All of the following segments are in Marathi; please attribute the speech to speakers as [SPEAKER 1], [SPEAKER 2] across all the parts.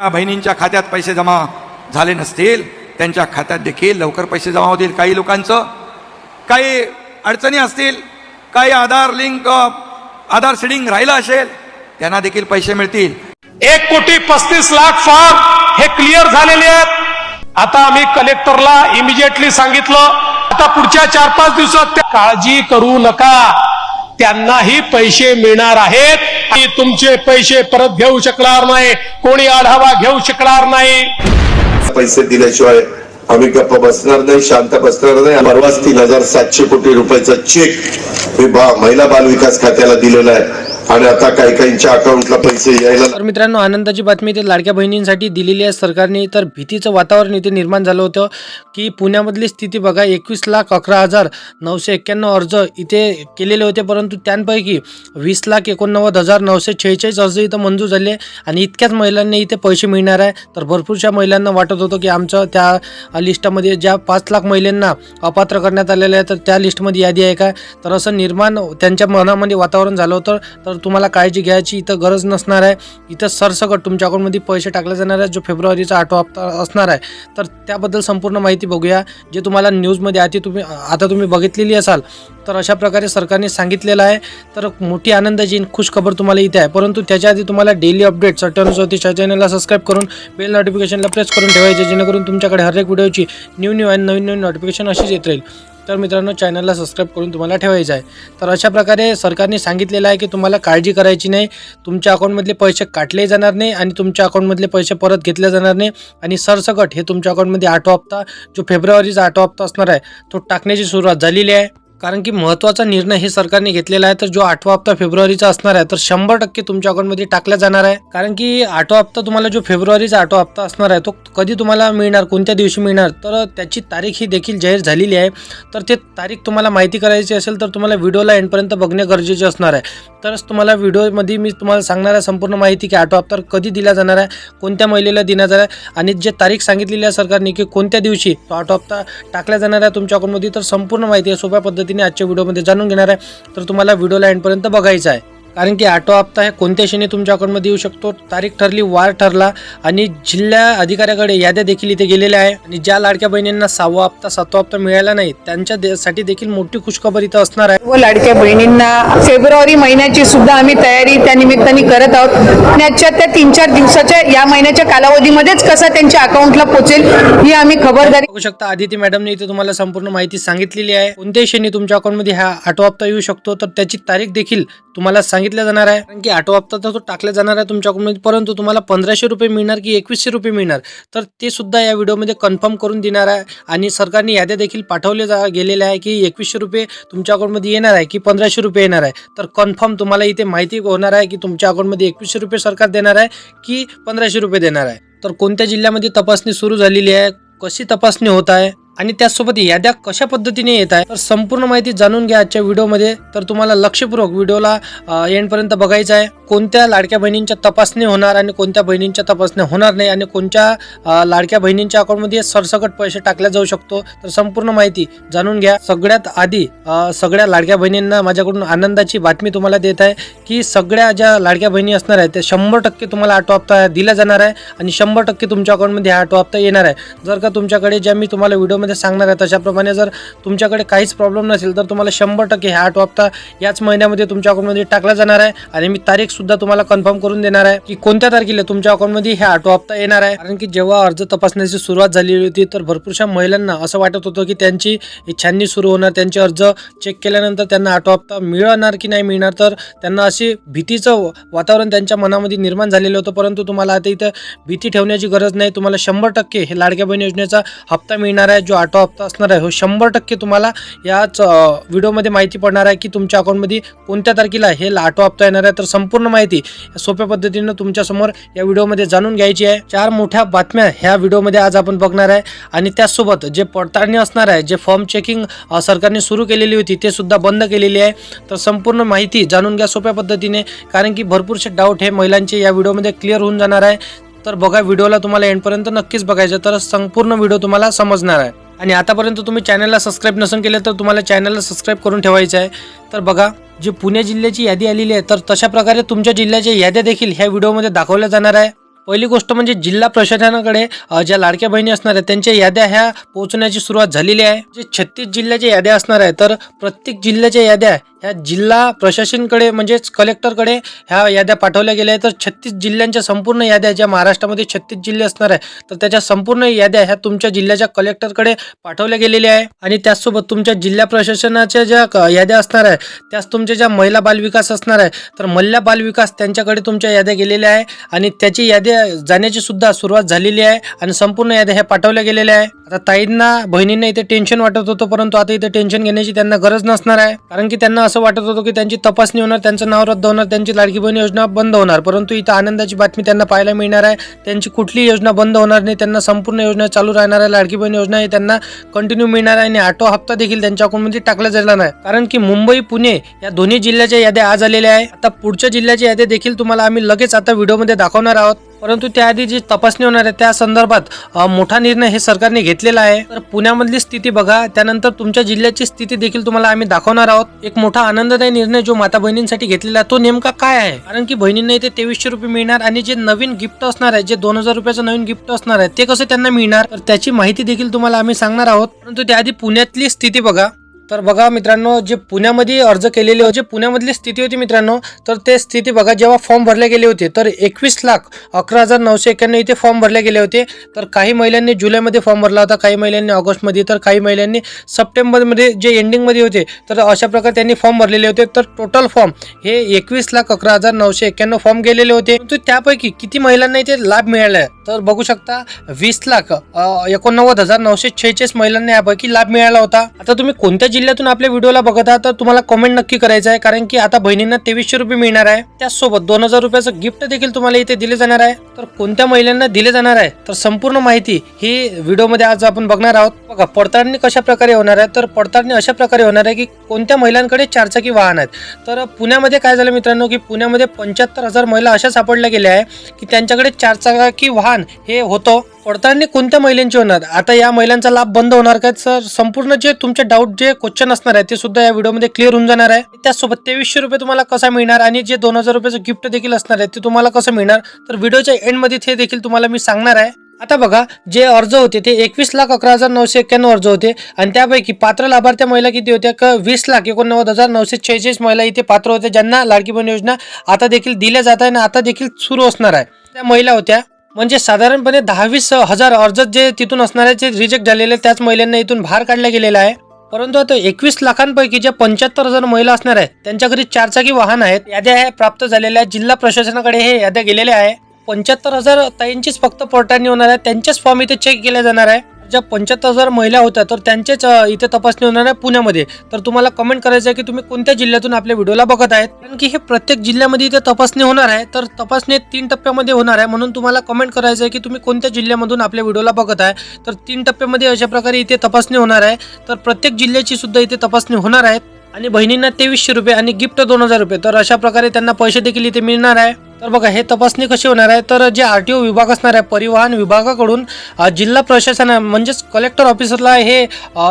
[SPEAKER 1] बहिणींच्या खात्यात पैसे जमा झाले नसतील त्यांच्या खात्यात देखील लवकर पैसे जमा होतील. काही लोकांचं काही अडचणी असतील काही आधार लिंक आधार सीडिंग राहिलं असेल त्यांना देखील पैसे मिळतील.
[SPEAKER 2] एक कोटी पस्तीस लाख फॉर्म हे क्लिअर झालेले आहेत. आता आम्ही कलेक्टरला इमिजिएटली सांगितलं आता पुढच्या चार पाच दिवसात काळजी करू नका. त्यांनाही पैसे मिळणार आहेत. आणि तुमचे पैसे परत घेऊ शकणार नाही. कोणी आढावा घेऊ शकणार नाही.
[SPEAKER 3] पैसे दिल्याशिवाय आम्ही गप्प बसणार नाही शांत बसणार नाही. परवाच तीन हजार सातशे कोटी रुपयाचा चेक मी महिला बाल विकास खात्याला दिलेला आहे. आणि आता काही काहींच्या अकाउंटला पैसे यायला
[SPEAKER 4] तर मित्रांनो आनंदाची बातमी ते लाडक्या बहिणींसाठी दिलेली आहे. सरकारने तर भीतीचं वातावरण इथे निर्माण झालं होतं की पुण्यामधली स्थिती बघा एकवीस लाख अकरा हजार नऊशे एक्क्याण्णव अर्ज इथे केलेले होते परंतु त्यांपैकी वीस लाख एकोणनव्वद हजार नऊशे छेचाळीस अर्ज इथं मंजूर झाले आणि इतक्याच महिलांना इथे पैसे मिळणार आहे. तर भरपूरशा महिलांना वाटत होतं की आमचं त्या लिस्टमध्ये ज्या पाच लाख महिलांना अपात्र करण्यात आलेलं आहे तर त्या लिस्टमध्ये यादी आहे का? तर असं निर्माण त्यांच्या मनामध्ये वातावरण झालं होतं. तर तर तुम्हाला काळजी घ्यायची इथं गरज नसणार आहे. इथं सरसकट तुमच्या अकाउंटमध्ये पैसे टाकले जाणार आहे जो फेब्रुवारीचा आठवा हप्ता असणार आहे. तर त्याबद्दल संपूर्ण माहिती बघूया. जे तुम्हाला न्यूजमध्ये आधी तुम्ही आता तुम्ही बघितलेली असाल तर अशा प्रकारे सरकारने सांगितलेलं आहे. तर मोठी आनंदाची खुश खबर तुम्हाला इथे आहे. परंतु त्याच्या आधी तुम्हाला डेली अपडेट्स अठ्ठ्याण्णव चॅनलला सबस्क्राईब करून बेल नोटिफिकेशनला प्रेस करून ठेवायचे जेणेकरून तुमच्याकडे हर एक व्हिडिओची न्यू न्यू आणि नवीन नवीन नोटिफिकेशन अशीच येत राहील. तर मित्रांनो चॅनलला सबस्क्राईब करून तुम्हाला ठेवायचं आहे. तर अशा प्रकारे सरकारने सांगितलेलं आहे की तुम्हाला काळजी करायची नाही. तुमच्या अकाउंटमधले पैसे काटले जाणार नाही आणि तुमच्या अकाउंटमधले पैसे परत घेतले जाणार नाही. आणि सरसकट हे तुमच्या अकाउंटमध्ये आठवा हप्ता जो फेब्रुवारीचा आठवा हप्ता असणार आहे तो टाकण्याची सुरुवात झालेली आहे. कारण की महत्त्वाचा निर्णय हे सरकारने घेतलेला आहे. तर जो आठवा हप्ता फेब्रुवारीचा असणार आहे तर शंभर टक्के तुमच्या अकाउंटमध्ये टाकला जाणार आहे. कारण की आठवा हप्ता तुम्हाला जो फेब्रुवारीचा आठवा हप्ता असणार आहे तो कधी तुम्हाला मिळणार कोणत्या दिवशी मिळणार तर त्याची तारीख ही देखील जाहीर झालेली आहे. तर ते तारीख तुम्हाला माहिती करायची असेल तर तुम्हाला व्हिडिओला एंडपर्यंत बघणे गरजेचे असणार आहे. तरच तुम्हाला व्हिडिओमध्ये मी तुम्हाला सांगणार आहे संपूर्ण माहिती की आठवा हप्ता कधी दिला जाणार आहे कोणत्या महिलेला दिला जाणार आहे आणि जे तारीख सांगितलेली आहे सरकारने की कोणत्या दिवशी तो आठवा हप्ता टाकला जाणार आहे तुमच्या अकाउंटमध्ये तर संपूर्ण माहिती आहे सोप्या पद्धती पद्धतीने आजच्या व्हिडिओमध्ये जाणून घेणार आहे. तर तुम्हाला व्हिडिओला एंडपर्यंत बघायचं आहे. कारण की आठवा हप्ता हे कोणत्या क्षणी तुमच्या अकाउंटमध्ये येऊ शकतो? तारीख ठरली वार ठरला आणि जिल्हा अधिकाऱ्याकडे याद्या देखील इथे गेलेल्या आहे. आणि ज्या लाडक्या बहिणींना सहावा हप्ता सातवा हप्ता मिळाला नाही त्यांच्या दे- साठी देखील मोठी खुशखबर इथं असणार आहे.
[SPEAKER 5] व लाडक्या बहिणींना फेब्रुवारी महिन्याची सुद्धा आम्ही तयारी त्या निमित्ताने करत आहोत. आणि आजच्या त्या तीन चार दिवसाच्या या महिन्याच्या कालावधीमध्येच कसा त्यांच्या अकाउंटला पोचेल ही आम्ही खबरदारी
[SPEAKER 4] बघू शकता. आदिती मॅडमने इथे तुम्हाला संपूर्ण माहिती सांगितलेली आहे. कोणत्याही क्षणी तुमच्या अकाउंटमध्ये हा आठवा हप्ता येऊ शकतो. तर त्याची तारीख देखील तुम्हाला सांगितलं जाणार आहे. कारण की आठवा हप्ता तर तो टाकला जाणार आहे तुमच्या परंतु तुम्हाला पंधराशे रुपये मिळणार की एकवीसशे रुपये मिळणार? तर ते सुद्धा या व्हिडिओमध्ये कन्फर्म करून देणार आहे. आणि सरकारने याद्या देखील पाठवले जा गेलेल्या आहे की एकवीसशे रुपये तुमच्या अकाउंटमध्ये येणार आहे की पंधराशे रुपये येणार आहे. तर कन्फर्म तुम्हाला इथे माहिती होणार आहे की तुमच्या अकाउंटमध्ये एकवीसशे रुपये सरकार देणार आहे की पंधराशे रुपये देणार आहे. तर कोणत्या जिल्ह्यामध्ये तपासणी सुरू झालेली आहे? कशी तपासणी होत आहे? आणि त्याचसोबत याद्या कशा पद्धतीने येत आहे तर संपूर्ण माहिती जाणून घ्या आजच्या व्हिडिओमध्ये. तर तुम्हाला लक्षपूर्वक व्हिडिओला एंडपर्यंत बघायचं आहे. कोणत्या लाडक्या बहिणींच्या तपासणी होणार आणि कोणत्या बहिणींच्या तपासणी होणार नाही आणि कोणत्या लाडक्या बहिणींच्या अकाउंटमध्ये सरसकट पैसे टाकल्या जाऊ शकतो तर संपूर्ण माहिती जाणून घ्या. सगळ्यात आधी सगळ्या लाडक्या बहिणींना माझ्याकडून आनंदाची बातमी तुम्हाला देत आहे की सगळ्या ज्या लाडक्या बहिणी असणार आहेत त्या शंभर टक्के तुम्हाला आटो हप्ता दिला जाणार आहे आणि शंभर टक्के तुमच्या अकाउंटमध्ये हा आठवा हप्ता येणार आहे. जर का तुमच्याकडे ज्या मी तुम्हाला व्हिडिओमध्ये सांगणार आहे तशाप्रमाणे जर तुमच्याकडे काहीच प्रॉब्लेम नसेल तर तुम्हाला शंभर टक्के हा आठवा हप्ता याच महिन्यामध्ये तुमच्या अकाउंटमध्ये टाकला जाणार आहे आणि मी तारीख सुद्धा तुम्हाला कन्फर्म करून देणार आहे की कोणत्या तारखेला तुमच्या अकाउंटमध्ये हे ऑटो हप्ता येणार आहे? कारण की जेव्हा अर्ज तपासण्याची सुरुवात झालेली होती तर भरपूरशा महिलांना असं वाटत होतं की त्यांची छाननी सुरू होणार त्यांचे अर्ज चेक केल्यानंतर त्यांना ऑटो हप्ता मिळणार की नाही मिळणार? तर त्यांना अशी भीतीचं वातावरण त्यांच्या मनामध्ये निर्माण झालेलं होतं. परंतु तुम्हाला आता इथं भीती ठेवण्याची गरज नाही. तुम्हाला शंभर टक्के हे लाडक्या बहीण योजनेचा हप्ता मिळणार आहे. जो ऑटो हप्ता असणार आहे हो शंभर टक्के तुम्हाला याच व्हिडिओमध्ये माहिती पडणार आहे की तुमच्या अकाउंटमध्ये कोणत्या तारखेला हे ऑटो हप्ता येणार आहे. तर संपूर्ण माहिती सोप्या पद्धतीनं तुमच्यासमोर या व्हिडिओमध्ये जाणून घ्यायची आहे. चार मोठ्या बातम्या ह्या व्हिडिओमध्ये आज आपण बघणार आहे. आणि त्याचसोबत जे पडताळणी असणार आहे जे फॉर्म चेकिंग सरकारने सुरू केलेली होती ते सुद्धा बंद केलेली आहे. तर संपूर्ण माहिती जाणून घ्या सोप्या पद्धतीने कारण की भरपूरसे डाऊट हे महिलांचे या व्हिडिओमध्ये क्लिअर होऊन जाणार आहे. तर बघा व्हिडिओला तुम्हाला एंडपर्यंत नक्कीच बघायचं तर संपूर्ण व्हिडिओ तुम्हाला समजणार आहे. आणि आतापर्यंत तुम्ही चॅनलला सबस्क्राईब नसून केलं तर तुम्हाला चॅनलला सबस्क्राईब करून ठेवायचं आहे. तर बघा जी पुणे जिल्ह्याची यादी आलेली आहे तर तशा प्रकारे तुमच्या जिल्ह्याच्या याद्या देखील ह्या व्हिडिओमध्ये दाखवल्या जाणार आहे. पहिली गोष्ट म्हणजे जिल्हा प्रशासनाकडे ज्या लाडक्या बहिणी असणार आहेत त्यांच्या याद्या ह्या पोहोचण्याची सुरुवात झालेली आहे. जे छत्तीस जिल्ह्याच्या याद्या असणार आहे तर प्रत्येक जिल्ह्याच्या याद्या ह्या जिल्हा प्रशासनकडे म्हणजेच कलेक्टरकडे ह्या याद्या पाठवल्या गेल्या आहेत. तर छत्तीस जिल्ह्यांच्या संपूर्ण याद्या ज्या महाराष्ट्रामध्ये छत्तीस जिल्हे असणार आहे तर त्याच्या संपूर्ण याद्या ह्या तुमच्या जिल्ह्याच्या कलेक्टरकडे पाठवल्या गेलेल्या आहे आणि त्याचसोबत तुमच्या जिल्हा प्रशासनाच्या ज्या क- याद्या असणार आहे त्याच तुमच्या ज्या महिला बालविकास असणार आहे तर महिला बालविकास त्यांच्याकडे तुमच्या याद्या गेलेल्या आहे आणि त्याची याद्या जाण्याची सुद्धा सुरुवात झालेली आहे आणि संपूर्ण याद्या ह्या पाठवल्या गेलेल्या आहे आता ताईंना बहिणींना इथे टेन्शन वाटत होतं परंतु आता इथे टेन्शन घेण्याची त्यांना गरज नसणार आहे. कारण की त्यांना असं असं वाटत होतं की त्यांची तपासणी होणार त्यांचं नाव रद्द होणार त्यांची लाडकी बहीण योजना बंद होणार. परंतु इथं आनंदाची बातमी त्यांना पाहायला मिळणार आहे. त्यांची कुठलीही योजना बंद होणार नाही. त्यांना संपूर्ण योजना चालू राहणार आहे. लाडकी बहीण योजना ही त्यांना कंटिन्यू मिळणार आहे आणि ऑटो हप्ता देखील त्यांच्या अकाउंटमध्ये टाकला जाणार नाही कारण की मुंबई पुणे या दोन्ही जिल्ह्याच्या याद्या आज आलेल्या आहे. आता पुढच्या जिल्ह्याच्या याद्या देखील तुम्हाला आम्ही लगेच आता व्हिडिओमध्ये दाखवणार आहोत. परंतु त्याआधी जी तपासणी होणार आहे त्या संदर्भात मोठा निर्णय हे सरकारने घेतलेला आहे. तर पुण्यामधली स्थिती बघा त्यानंतर तुमच्या जिल्ह्याची स्थिती देखील तुम्हाला आम्ही दाखवणार आहोत. एक मोठा आनंददायी निर्णय जो माता बहिणींसाठी घेतलेला आहे तो नेमका काय आहे? कारण की बहिणींना इथे तेवीसशे रुपये मिळणार आणि जे नवीन गिफ्ट असणार आहे जे दोन हजार रुपयाचं नवीन गिफ्ट असणार आहे ते कसं त्यांना मिळणार? तर त्याची माहिती देखील तुम्हाला आम्ही सांगणार आहोत. परंतु त्याआधी पुण्यातली स्थिती बघा. तर बघा मित्रांनो जे पुण्यामध्ये अर्ज केलेले होते जे पुण्यामधली स्थिती होती मित्रांनो तर ते स्थिती बघा जेव्हा फॉर्म भरले गेले होते तर एकवीस लाख अकरा हजार नऊशे एक्क्याण्णव इथे फॉर्म भरले गेले होते. तर काही महिलांनी जुलैमध्ये फॉर्म भरला होता काही महिलांनी ऑगस्टमध्ये तर काही महिलांनी सप्टेंबरमध्ये जे एंडिंगमध्ये होते तर अशा प्रकारे त्यांनी फॉर्म भरलेले होते. तर टोटल फॉर्म हे एकवीस लाख अकरा हजार नऊशे एक्क्याण्णव फॉर्म गेलेले होते. परंतु त्यापैकी किती महिलांना इथे लाभ मिळाला? आहे तर बघू शकता वीस लाख एकोणनव्वद हजार नऊशे छेचाळीस महिलांना यापैकी लाभ मिळाला होता. आता तुम्ही कोणत्या जिल्ह्यातून आपल्या व्हिडिओला बघत आहात तर तुम्हाला कमेंट नक्की करायचं आहे कारण की आता बहिणींना तेवीसशे रुपये मिळणार आहे. त्याचसोबत दोन हजार रुपयाचं गिफ्ट देखील तुम्हाला इथे दिले जाणार आहे. तर कोणत्या महिलांना दिले जाणार आहे तर संपूर्ण माहिती ही व्हिडिओमध्ये आज आपण बघणार आहोत. बघा पडताळणी कशा प्रकारे होणार आहे तर पडताळणी अशा प्रकारे होणार आहे की कोणत्या महिलांकडे चारचाकी वाहन आहेत. तर पुण्यामध्ये काय झालं मित्रांनो की पुण्यामध्ये पंच्याहत्तर हजार महिला अशा सापडल्या गेल्या आहे की त्यांच्याकडे चारचाकी वाहन हे होतं. पडताळणी कोणत्या महिलांची होणार? आता या महिलांचा लाभ बंद होणार काय सर संपूर्ण जे तुमचे डाऊट जे क्वेश्चन असणार आहे ते सुद्धा या व्हिडिओमध्ये क्लिअर होऊन जाणार आहे. त्यासोबत तेवीसशे रुपये तुम्हाला कसा मिळणार? आणि जे दोन हजार रुपयाचं गिफ्ट देखील असणार आहे ते तुम्हाला कसं मिळणार? तर व्हिडिओच्या एंडमध्ये ते देखील तुम्हाला मी सांगणार आहे. आता बघा जे अर्ज होते ते एकवीस लाख अकरा हजार नऊशे एक्क्याण्णव अर्ज होते. आणि त्यापैकी पात्र लाभार्थ्या महिला किती होत्या? का वीस लाख एकोणनव्वद हजार नऊशे छेचाळीस महिला इथे पात्र होत्या ज्यांना लाडकी बहीण योजना आता देखील दिल्या जात आहे आणि आता देखील सुरू असणार आहे. त्या महिला होत्या म्हणजे साधारणपणे दहावीस हजार अर्ज जे तिथून असणारे जे रिजेक्ट झालेले त्याच महिलांना इथून बाहेर काढला गेलेला आहे. परंतु आता एकवीस लाखांपैकी ज्या पंच्याहत्तर हजार महिला असणार आहे त्यांच्या घरी चारचाकी वाहन आहेत. याद्या हे प्राप्त झालेल्या जिल्हा प्रशासनाकडे हे याद्या गेलेल्या आहे. पंच्याहत्तर हजार ताईंचीच फक्त पोर्टाने होणार आहे त्यांचेच फॉर्म इथे चेक केले जाणार आहे. ज्या पंच्याहत्तर हजार महिला होत्या तर त्यांचेच इथे तपासणी होणार आहे पुण्यामध्ये. तर तुम्हाला कमेंट करायचं आहे की तुम्ही कोणत्या जिल्ह्यातून आपल्या व्हिडिओला बघत आहेत? कारण की हे प्रत्येक जिल्ह्यामध्ये इथे तपासणी होणार आहे तर तपासणी तीन टप्प्यामध्ये होणार आहे. म्हणून तुम्हाला कमेंट करायचं आहे की तुम्ही कोणत्या जिल्ह्यामधून आपल्या व्हिडिओला बघत आहे? तर तीन टप्प्यामध्ये अशा प्रकारे इथे तपासणी होणार आहे. तर प्रत्येक जिल्ह्याची सुद्धा इथे तपासणी होणार आहे. आणि बहिणींना तेवीसशे रुपये आणि गिफ्ट दोन हजार रुपये. तर अशा प्रकारे त्यांना पैसे देखील इथे मिळणार आहे. तर बघा हे तपासणी कशी होणार आहे? तर जे आर टी ओ विभाग असणार आहे परिवहन विभागाकडून जिल्हा प्रशासन म्हणजेच कलेक्टर ऑफिसरला हे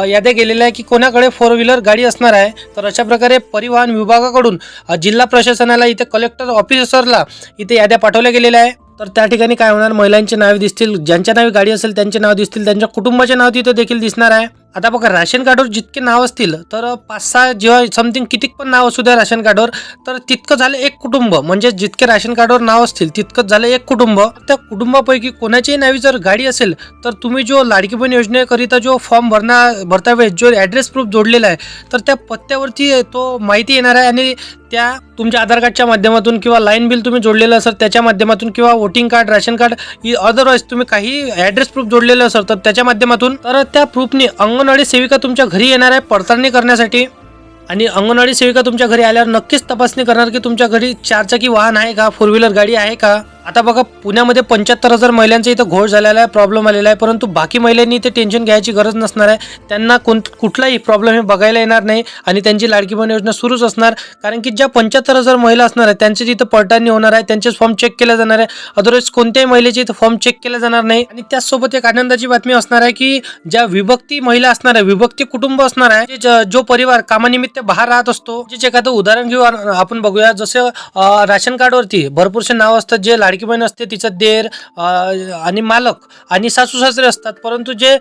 [SPEAKER 4] याद्या गेलेलं आहे की कोणाकडे फोर व्हीलर गाडी असणार आहे? तर अशा प्रकारे परिवहन विभागाकडून जिल्हा प्रशासनाला इथे कलेक्टर ऑफिसरला इथे याद्या पाठवल्या गेलेल्या आहे. तर त्या ठिकाणी काय होणार? महिलांचे नावे दिसतील ज्यांच्या नावे गाडी असेल त्यांचे नाव दिसतील त्यांच्या कुटुंबाचे नाव तिथे देखील दिसणार आहे. आता बघा राशन कार्डवर जितके नाव असतील तर पाच सहा जेव्हा समथिंग कितीक पण नाव असू द्या राशन कार्डवर तर तितकं झालं एक कुटुंब. म्हणजे जितके राशन कार्डवर नाव असतील तितकंच झालं एक कुटुंब. त्या कुटुंबापैकी कोणाच्याही नावी जर गाडी असेल तर तुम्ही जो लाडकी बहीण योजनेकरिता जो फॉर्म भरणा भरता वेळेस जो ॲड्रेस प्रूफ जोडलेला आहे तर त्या पत्त्यावरती तो माहिती येणार आहे आणि त्या तुमच्या आधार कार्डच्या माध्यमातून किंवा लाईन बिल तुम्ही जोडलेलं असेल त्याच्या माध्यमातून किंवा voting card ration card otherwise तुम्ही काही ॲड्रेस प्रूफ जोडलेलं असेल तर त्याच्या माध्यमातून. तर त्या प्रूफने अंगणवाडी सेविका तुमच्या घरी येणार आहे पडताळणी करण्यासाठी. आणि अंगणवाडी सेविका तुमच्या घरी आल्यावर नक्कीच तपासणी करणार की तुमच्या घरी चारचाकी वाहन आहे का फोर व्हीलर गाडी आहे का? आता बघा पुण्यामध्ये पंच्याहत्तर हजार महिलांचा इथं घोळ झालेला आहे प्रॉब्लेम आलेला आहे परंतु बाकी महिलांनी इथे टेन्शन घ्यायची गरज नसणार आहे. त्यांना कोण कुठलाही प्रॉब्लेम हे बघायला येणार नाही आणि त्यांची लाडकी बहीण योजना सुरूच असणार. कारण की ज्या पंच्याहत्तर हजार महिला असणार आहेत त्यांचे जिथं पडताळणी होणार आहे त्यांचे फॉर्म चेक केले जाणार आहे. अदरवाईज कोणत्याही महिलेचे इथं फॉर्म चेक केला जाणार नाही. आणि त्याचसोबत एक आनंदाची बातमी असणार आहे की ज्या विभक्ती महिला असणार आहे विभक्ती कुटुंब असणार आहे जे- जो परिवार कामानिमित्त बाहेर राहत असतो जे एखादं उदाहरण घेऊ आपण बघूया. जसं राशन कार्डवरती भरपूरसे नाव असतात जे लाडकी लाडकी बहीण असते तिचं देर आणि मालक आणि सासू सासरे असतात. परंतु जे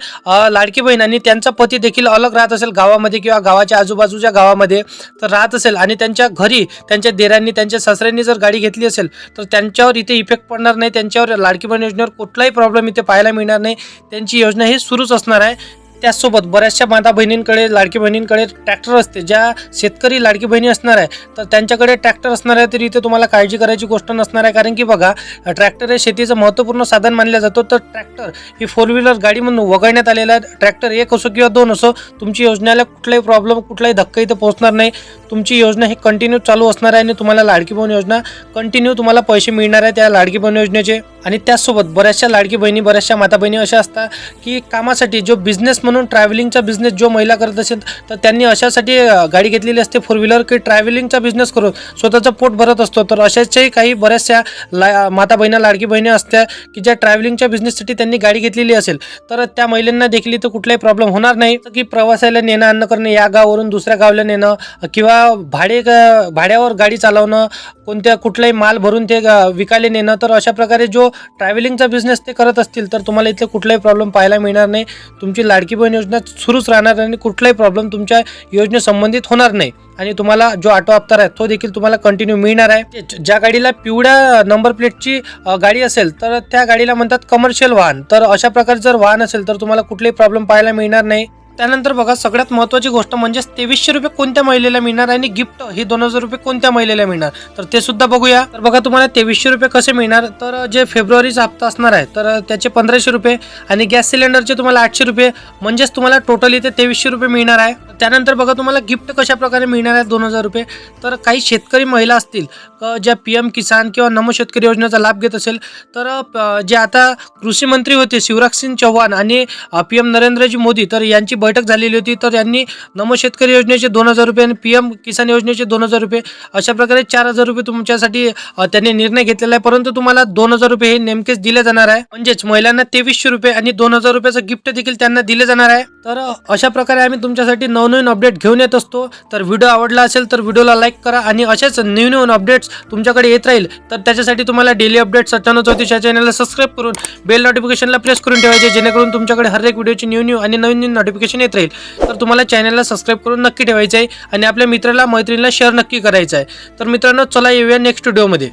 [SPEAKER 4] लाडकी बहीण आणि त्यांचा पती देखील अलग राहत असेल गावामध्ये किंवा गावाच्या आजूबाजूच्या गावामध्ये तर राहत असेल. आणि त्यांच्या घरी त्यांच्या देरांनी त्यांच्या सासऱ्यांनी जर गाडी घेतली असेल तर त्यांच्यावर इथे इफेक्ट पडणार नाही. त्यांच्यावर लाडकी बहीण योजनेवर कुठलाही प्रॉब्लेम इथे पाहायला मिळणार नाही. त्यांची योजना ही सुरूच असणार आहे. त्याचसोबत बऱ्याचशा माता बहिणींकडे लाडकी बहिणींकडे ट्रॅक्टर असते. ज्या शेतकरी लाडकी बहिणी असणार आहे तर त्यांच्याकडे ट्रॅक्टर असणार आहे तरी इथे तुम्हाला काळजी करायची गोष्ट नसणार आहे. कारण की बघा ट्रॅक्टर हे शेतीचं महत्त्वपूर्ण साधन मानलं जातो. तर ट्रॅक्टर ही फोर व्हीलर गाडी म्हणून वगळण्यात आलेलं आहे. ट्रॅक्टर एक असो किंवा दोन असो तुमची योजनेला कुठलाही प्रॉब्लेम कुठलाही धक्का इथं पोहोचणार नाही. तुमची योजना ही कंटिन्यू चालू असणार आहे आणि तुम्हाला लाडकी बहीण योजना कंटिन्यू तुम्हाला पैसे मिळणार आहे त्या लाडकी बहीण योजनेचे. आणि त्याचसोबत बऱ्याचशा लाडकी बहिणी बऱ्याचशा माता बहिणी अशा असतात की कामासाठी जो बिझनेस म्हणून म्हणून ट्रॅव्हलिंगचा बिझनेस जो महिला करत असेल तर त्यांनी अशासाठी गाडी घेतलेली असते फोर व्हीलर की ट्रॅव्हलिंगचा बिझनेस करून स्वतःचं पोट भरत असतो. तर अशाच्याही काही बऱ्याचशा ला माता बहिणी लाडकी बहिणी असत्या की ज्या ट्रॅव्हलिंगच्या बिझनेससाठी त्यांनी गाडी घेतलेली असेल तर त्या महिलांना देखील इथं कुठलाही प्रॉब्लेम होणार नाही. की प्रवासाला नेणं आणणं करणं या गावावरून दुसऱ्या गावाला नेणं किंवा भाडे भाड्यावर गाडी चालवणं कोणत्या कुठलाही माल भरून ते विकायला नेणं तर अशा प्रकारे जो ट्रॅव्हलिंगचा बिझनेस ते करत असतील तर तुम्हाला इथले कुठलाही प्रॉब्लेम पाहायला मिळणार नाही. तुमची लाडकी बहीण योजना सुरूच राहणार आणि कुठलाही प्रॉब्लेम तुमच्या योजनेसंबंधित होणार नाही. आणि तुम्हाला जो ऑटो हप्ता आहे तो देखील तुम्हाला कंटिन्यू मिळणार आहे. ज्या गाडीला पिवळ्या नंबर प्लेटची गाडी असेल तर त्या गाडीला म्हणतात कमर्शियल वाहन. तर अशा प्रकारे जर वाहन असेल तर तुम्हाला कुठलाही प्रॉब्लेम पाहायला मिळणार नाही. त्यानंतर बघा सगळ्यात महत्त्वाची गोष्ट म्हणजे तेवीसशे रुपये कोणत्या महिलेला मिळणार आणि गिफ्ट हे दोन हजार रुपये कोणत्या महिलेला मिळणार? तर ते सुद्धा बघूया. तर बघा तुम्हाला तेवीसशे रुपये कसे मिळणार? तर जे फेब्रुवारीचा हप्ता असणार आहे तर त्याचे पंधराशे रुपये आणि गॅस सिलेंडरचे तुम्हाला आठशे रुपये. म्हणजेच तुम्हाला टोटल इथे तेवीसशे रुपये मिळणार आहे. त्यानंतर बघा तुम्हाला गिफ्ट कशा प्रकारे मिळणार आहे दोन हजार रुपये. तर काही शेतकरी महिला असतील ज्या पी एम किसान किंवा नमो शेतकरी योजनेचा लाभ घेत असेल तर प- जे आता कृषी मंत्री होते शिवराज सिंग चौहान आणि पी एम नरेंद्रजी मोदी तर यांची बैठक झालेली होती तर यांनी नमो शेतकरी योजनेचे दोन हजार रुपये आणि पी एम किसान योजनेचे दोन हजार रुपये अशा प्रकारे चार हजार रुपये तुमच्यासाठी त्यांनी निर्णय घेतलेला आहे. परंतु तुम्हाला दोन हजार रुपये हे नेमकेच दिले जाणार आहे. म्हणजेच महिलांना तेवीसशे रुपये आणि दोन हजार रुपयाचं गिफ्ट देखील त्यांना दिले जाणार आहे. तर अशा प्रकारे आम्ही तुमच्यासाठी नवनवीन अपडेट घेऊन येत असतो. तर व्हिडिओ आवडला असेल तर व्हिडिओला लाईक करा आणि असेच न्यू नवीन अपडेट्स तुमच्याकडे येत राहील तर त्याच्यासाठी तुम्हाला डेली अपडेट्स अठ्ठ्याण्णव चौतीस चॅनलला सबस्क्राईब करून बेल नोटिफिकेशनला प्रेस करून ठेवायचे जेणेकरून तुमच्याकडे हर एक व्हिडिओची न्यू न्यू आणि नवीन नवीन नोटिफिकेशन नोटिफिकेशन येत राहील तर तुम्हाला चॅनलला सबस्क्राईब करून नक्की ठेवायचं आहे आणि आपल्या मित्राला मैत्रिणीला शेअर नक्की करायचं आहे. तर मित्रांनो चला येऊया नेक्स्ट व्हिडिओमध्ये